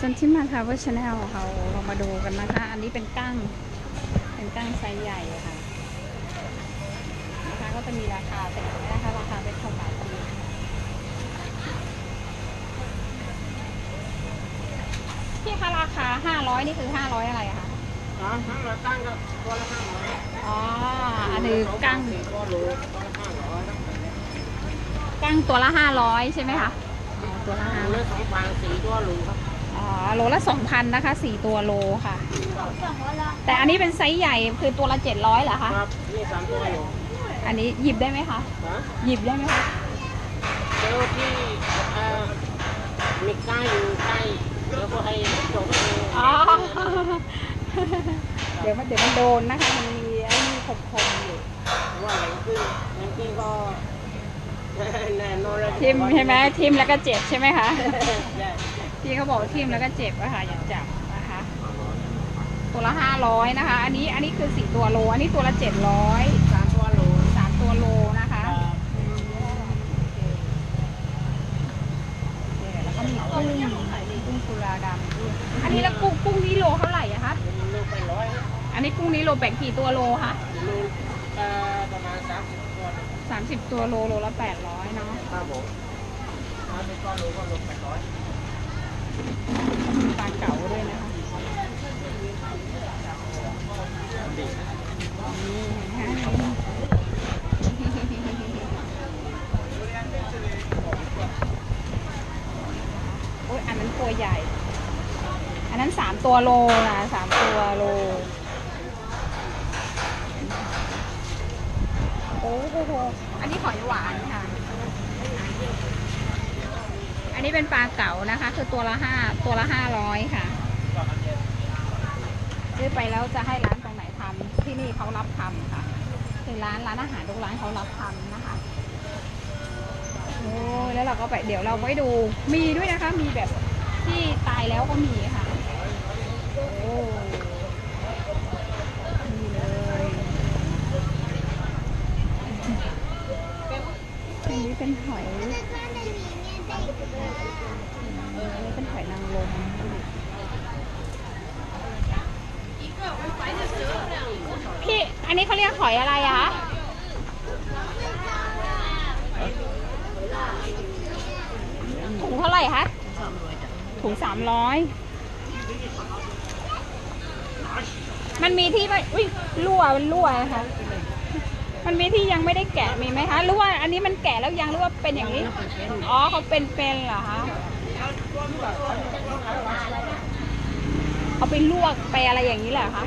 จนที่มาทาวเวอร์ชาแนลเขาเรามาดูกันนะคะ อันนี้เป็นกั้ง เป็นกั้งไซส์ใหญ่ค่ะนะคะก็จะมีราคาเป็นอย่างนี้นะคะราคาเป็นเท่าไหร่พี่คะราคา500นี่คือ500อะไรอะคะอ๋อห้าร้อยตั้งก็ตัวละห้าร้อยอ๋อ อันนี้กั้งสี่ตัวโลตัวละห้าร้อยกั้งตัวละ500ใช่ไหมคะอ๋อตัวละโล500ละสองพันสี่ตัวโลครับอ๋อ โลละ2,000นะคะ4ตัวโลค่ะ แต่อันนี้เป็นไซส์ใหญ่คือตัวละ700เหรอคะครับนี่สามตัวโลอันนี้หยิบได้ไหมคะนะหยิบได้ไหมคะเจ้าที่เอ่อมีก้าอยู่ใกล้เดี๋ยวก็ให้จบเองอ๋อเดี๋ยวมันเดี๋ยวมันโดนนะคะ มันมีไอ้นี่คมๆอยู่ว่าแรงขึ้นแรงขึ้นก็ แน่นอนเลยทิมใช่ไหมทิมแล้วก็เจ็บใช่ไหมคะ ใช่ พี่เขาบอกทิมแล้วก็เจ็บอะค่ะอย่าจับนะคะ ตัวละห้าร้อยนะคะ อันนี้อันนี้คือสี่ตัวโล อันนี้ตัวละเจ็ดร้อยสามตัวโลสามตัวโลนะคะครับแล้วก็มีกุ้งมีกุ้งกุลาดำอันนี้แล้วกุ้งกุ้งนี้โลเท่าไหร่อะคะโลไปร้อยอันนี้กุ้งนี้โลแบ่งกี่ตัวโลคะโลเอ่อประมาณสามสิบตัวสามสิบตัวโลโลละแปดร้อยเนาะครับผมสามสิบตัวโลก็โลแปดร้อยมี ปลาเก๋าด้วยนะคะนี่เห็นไหมโอ้ยอันนั้นตัวใหญ่ อันนั้นสามตัวโลนะสามตัวโลโอ้โหอันนี้หอยหวานค่ะ นนี้เป็นปลาเก๋านะคะ คือตัวละห้าตัวละห้าร้อยค่ะซื้อไปแล้วจะให้ร้านตรงไหนทำที่นี่เขารับทำค่ะคือร้านร้านอาหารทุกร้านเขารับทำนะคะโอ้แล้วเราก็ไปเดี๋ยวเราไปดูมีด้วยนะคะ มีแบบที่ตายแล้วก็มีค่ะโอ้นี่เลยอันนี้เป็นหอย อันนี้เป็นหอยนางรมพี่ อันนี้เขาเรียกหอยอะไรอะคะถุงเท่าไหร่คะถุงสามร้อยมันมีที่ไม่อุ้ยรั่วมันรั่วนะคะ มันมีที่ยังไม่ได้แกะมีไหมคะหรือว่าอันนี้มันแกะแล้วยังหรือว่าเป็นอย่างนี้ อ๋อเขาเป็นเป็นเหรอคะเอาไปลวกไปอะไรอย่างนี้แหละคะ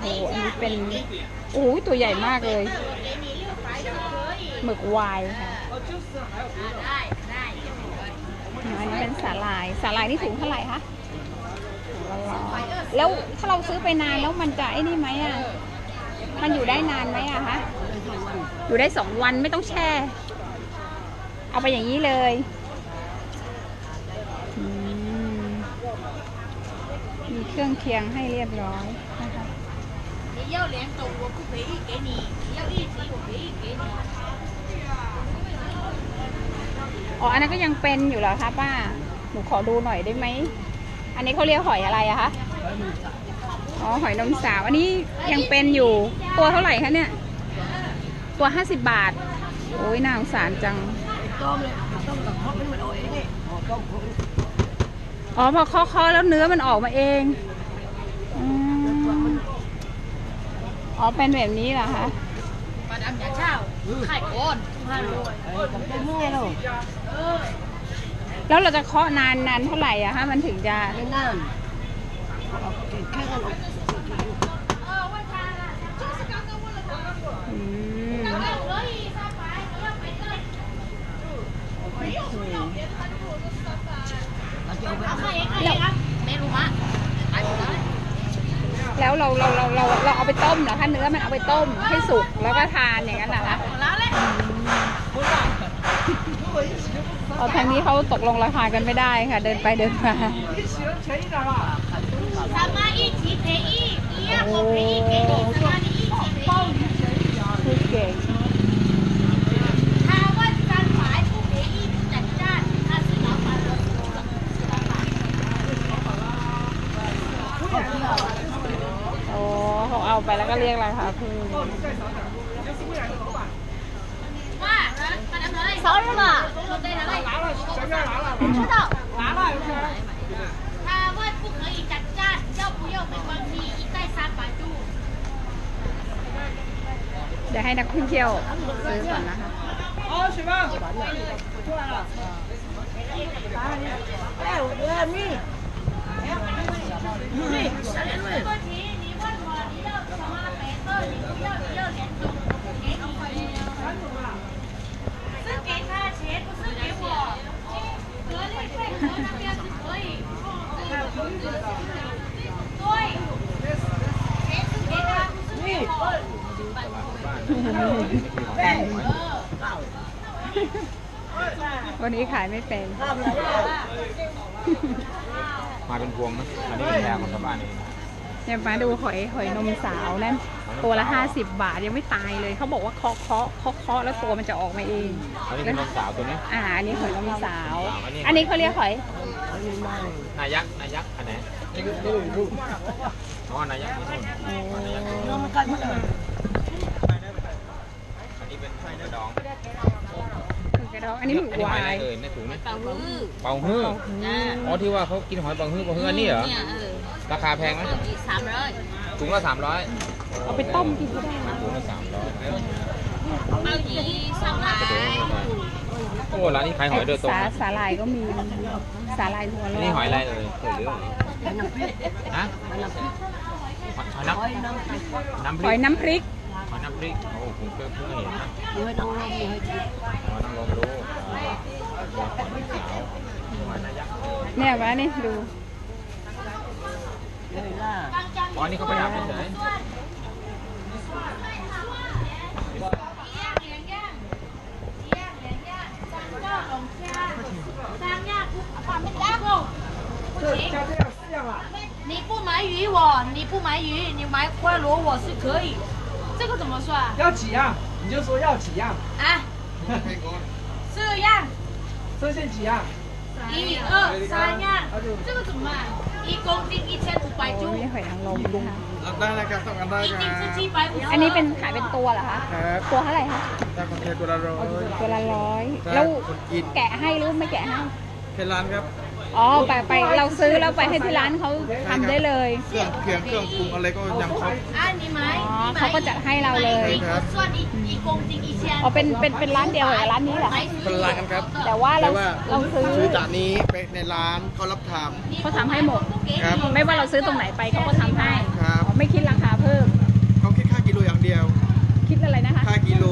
โอ้โหอันนี้เป็นโอ้ยตัวใหญ่มากเลยหมึกวายค่ะอันนี้เป็นสาหร่ายสาหร่ายนี่ถุงเท่าไหร่คะถุงละร้อย แล้วถ้าเราซื้อไปนานแล้วมันจะไอ้นี่ไหมอะ มันอยู่ได้นานไหมอะคะอยู่ได้สองวันไม่ต้องแช่ เอาไปอย่างนี้เลยมีเครื่องเคียงให้เรียบร้อยนอ๋อ อันนั้นก็ยังเป็นอยู่เหรอคะป้า หนูขอดูหน่อยได้ไหม อันนี้เขาเรียกหอยอะไรอะคะ อ๋อหอยนมสาว อันนี้ยังเป็นอยู่ ตัวเท่าไหร่คะเนี่ย ตัวห้าสิบบาท โอ้ยน่าสงสารจัง ต้มเลยต้มกับพกมันอ่อยนี่อ๋อพอเคาะๆแล้วเนื้อมันออกมาเองอ๋อเป็นแบบนี้เหรอคะมาดามยาเช่าไข่โอนห้าโลเป็อโลแล้วเราจะเคาะนานนานเท่าไหร่อะฮะมันถึงจะไม่นาน แค่นั้นอืมแล้วไม่รู้มะไปหมดเลยแล้วเราเราเราเราเราเอาไปต้มเหรอคะเนื้อมันเอาไปต้มให้สุกแล้วก็ทานอย่างนั้นเหรอคะหมดแล้วเลยเอาทางนี้เขาตกลงราคากันไม่ได้ค่ะ เดินไปเดินมา โอ้เขาเอาไปแล้วก็เรียกราคาเพิ่มสองร้อย知道。娃娃。他问不可以讲。 เดี๋ยวให้นักท่องเที่ยวซื้อก่อนนะคะอ๋อใช่ป่ะช่วยละแล้วเดือนนี้นี่ซื้อเกงผ้าเช็ดซื้อเกงหัวเกงเกลือเล็กๆ วันนี้ขายไม่เป็น มาเป็นพวงนะอันนี้เป็นแพงของชาวบ้านเองเนี่ยมาดูหอยหอยนมสาวนั่นตัวละ 50 บาทยังไม่ตายเลยเขาบอกว่าเคาะเคาะเคาะเคาะแล้วตัวมันจะออกมาเองอันนี้คือนมสาวตัวนี้อ่าอันนี้หอยนมสาวอันนี้อันนี้เขาเรียกหอยนายักษ์นายักษ์อันไหน นี่คือรูปอ๋อนายักษ์นี่นู่นนายักษ์นี่นู่นอันนี้เป็นกระดองหมึกกระดองอันนี้หมึกอันนี้วาหอยอะไรยเอ่ยในถุงนี่เป่าฮื้อเป่าฮื้ออ๋อที่ว่าเขากินหอยเป่าฮื้อเป่าฮื้ออันนี้เหรอราคาแพงไหมสามร้อยถุงละสามร้อยเอาไปต้มกินก็ได้นะถุงละสามร้อยเอาหยีสองร้อย โอ้ร้านนี้ขายหอยโดยตรงสานะสาหร่ายก็มีสาหร่ายทัวอันโลนี้กหอยอะไรเอ่ยเอ่ยหรือฮะหอยน้ำน้ำพหริอยกน้ำพริกหอยน้ำพริกโอ้ผมเพิ่งเพิ่งเห็นนะหอยนางรมหอยนางรมรู้หอยสาวหอยนายักษ์เนี่ยมานี่ดูอ๋อนี่เขาประดับเฉย 你不买鱼我，你不买鱼，你买花螺我是可以。这个怎么算要几样？你就说要几样，啊？这样，这些几样？一二三样，这个怎么卖？一公斤一千五百 โอ้ 株， นี่หอยนางรมนะคะ รับได้นะครับต้องกันได้ 一 ค 斤 รั 是 บ 七百五十。 อันนี้เป็นขายเป็นตัวเหรอคะ ครับ ตัวเท่าไหร่คะ ถ้าคนเทตัวละร้อย ตัวละร้อย ใช่ แล้ว คนกิน แกะให้หรือไม่แกะให้ เพลานครับ อ๋อไปไปเราซื้อแล้วไปให้ที่ร้านเขาทำได้เลยเครื่องเคียงเครื่องปรุงอะไรก็ยังครบอ๋อเขาก็จะให้เราเลย ครับอ๋อเป็นเป็นเป็นร้านเดียวเหรอร้านนี้เหรอเป็นร้านครับ แต่ว่าเราเราซื้อซื้อจากนี้ไปในร้านเขารับท เขาทำให้หมด ครับไม่ว่าเราซื้อตรงไหนไปเขาก็ทำให้ครับไม่คิดราคาเพิ่มเขาคิดค่ากิโลอย่างเดียว คิดอะไรนะคะ ค่ากิโล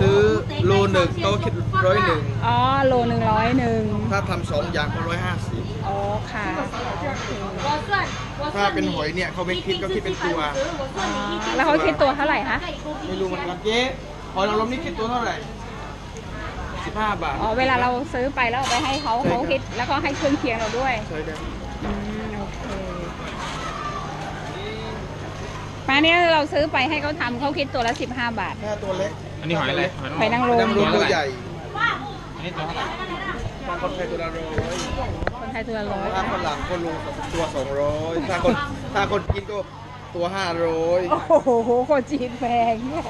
ซื้อโลหนึ่งโต๊ะคิดร้อยหนึ่งอ๋อโลหนึ่งร้อยหนึ่งถ้าทำสองอย่างก็ร้อยห้าสิบอ๋อค่ะ ถ้าเป็นหอยเนี่ยเขาไม่คิดก็คิดเป็นตัว แล้วเขาคิดตัวเท่าไหร่คะไม่รู้เหมือนกันเจ๊หอยนางรมนี่คิดตัวเท่าไหร่สิบห้าบาท อ๋อ เวลาเราซื้อไปแล้วไปให้เขาเขาคิด แล้วก็ให้เครื่องเคียงเราด้วย ใช่ครั มาเนี่ยเราซื้อไปให้เขาทำเขาคิดตัวละสิบห้าบาท ถ้าตัวเล็กอันนี้หอยอะไรหอยนางรม น้ำรวมตัวใหญ่อันนี้ตัวเท่าไหร่บางคนเคยตัวละร้อยคนไทยตัวละร้อยถ้าคนหลังคนลงตัวสองร้อยถ้าคนถ้าคนกินก็ตัวห้าร้อยโอ้โหคนจีนแพงเนี่ย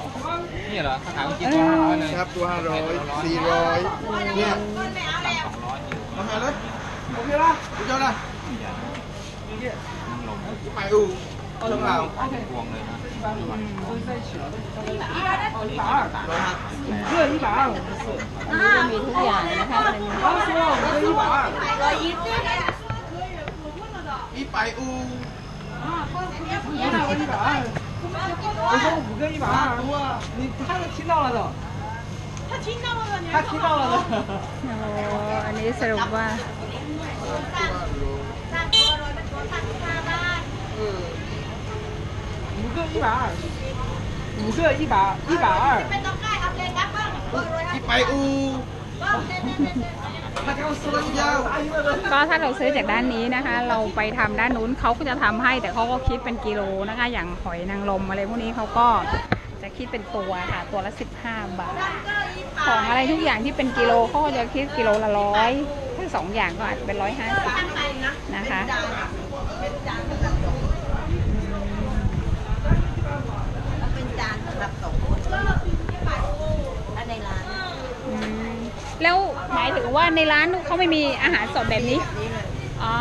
นี่เหรอถ้าขายเมื่อกี้ตัวห้าร้อยเลยครับตัวห้าร้อยสี่ร้อยเนี่ยสองร้อยอยู่ทำไมเลยโอเคละคุณเจ้าละนางรมไปอู เอาลงเรา เป็นพวงเลยนะ 一百二， ร้อยห้า 五个一百二，五十四， มีทุกอย่างนะคะในนี้ 他说五个一百二，我一定。 อีไปอู 我哪个一百二？我说五个一百二，你他都听到了都，他听到了吗？他听到了都。 โอ้อันนี้สรุปว่า 上多了，多看他吧。 五 个一百二，五个一百一百二，ไม่ต้องใกล้เอาเลยครับบ้าง อีไปอู 他刚说了一百二，答应了都。 ก็ถ้าเราซื้อจากด้านนี้นะคะ เราไปทำด้านนู้นเขาก็จะทำให้แต่เขาก็คิดเป็นกิโลนะคะ อย่างหอยนางรมอะไรพวกนี้เขาก็จะคิดเป็นตัวค่ะ ตัวละ 15 บาท ของอะไรทุกอย่างที่เป็นกิโลเขาก็จะคิดกิโลละร้อยถ้าสองอย่างก็อาจจะเป็นร้อยห้าสิบนะคะ มายถึงว่าในร้านเขาไม่มีอาหารสดแบบนี้นี่เลยอ๋อ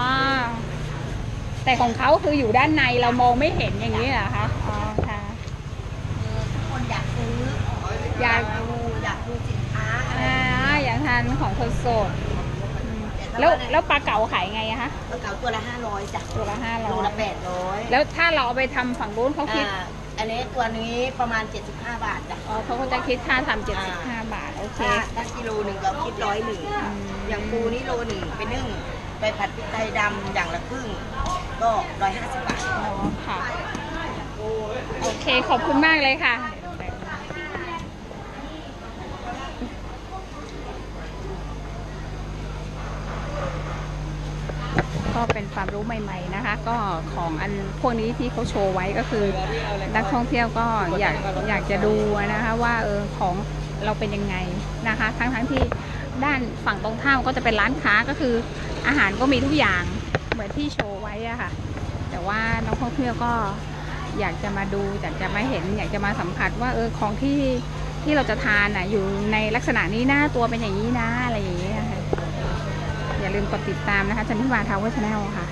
แต่ของเขาคืออยู่ด้านในเรามองไม่เห็นอย่างนี้เหรอคะอ๋อค่ะทุกคนอยากซื้ออยากดูอยากดูสินค้าอะไรอ่าอยากทานของสดสดๆอืมแล้วแล้วปลาเก๋าขายไงอะคะกระเก๋าตัวละห้าร้อยจ้ะตัวละห้าร้โลอยละแปดร้อยแล้วถ้าเราเอาไปทำฝั่งนู้นเขาคิด อ่าอันนี้ตัวนี้ประมาณ 75 บาทจ้ะอ๋อเขาก็จะคิดค่าทำเจ็ดสิบห้าบาท โอเค ถ้าถ้ากิโลหนึ่งเราคิดร้อยหนึ่งอืม อย่างปูนี่โลหนึ่งไปนึ่ง ไปผัดพริกไทยดำอย่างละครึ่ง ก็ร้อยห้าสิบบาท อ๋อค่ะ โอเค ขอบคุณมากเลยค่ะ ก็เป็นความ รู้ใหม่ ๆนะคะ ก็ของอันพวกนี้ที่เขาโชว์ไว้ก็คือ นักท่องเที่ยวก็อยากอยากจะดูนะคะว่าเออของเราเป็นยังไงนะคะ ทั้งๆที่ด้านฝั่งตรงข้ามก็จะเป็นร้านค้าก็คือ อาหารก็มีทุกอย่างเหมือนที่โชว์ไว้อะค่ะ แต่ว่านักท่องเที่ยวก็อยากจะมาดูอยากจะมาเห็น อยากจะมาสัมผัสว่าเออของที่ที่เราจะทานอะอยู่ในลักษณะนี้หน้าตัวเป็นอย่างนี้นะอะไรอย่างเงี้ยค่ะอย่าลืมกดติดตามนะคะจันทิวาทาวเวอร์ชาแนลค่ะ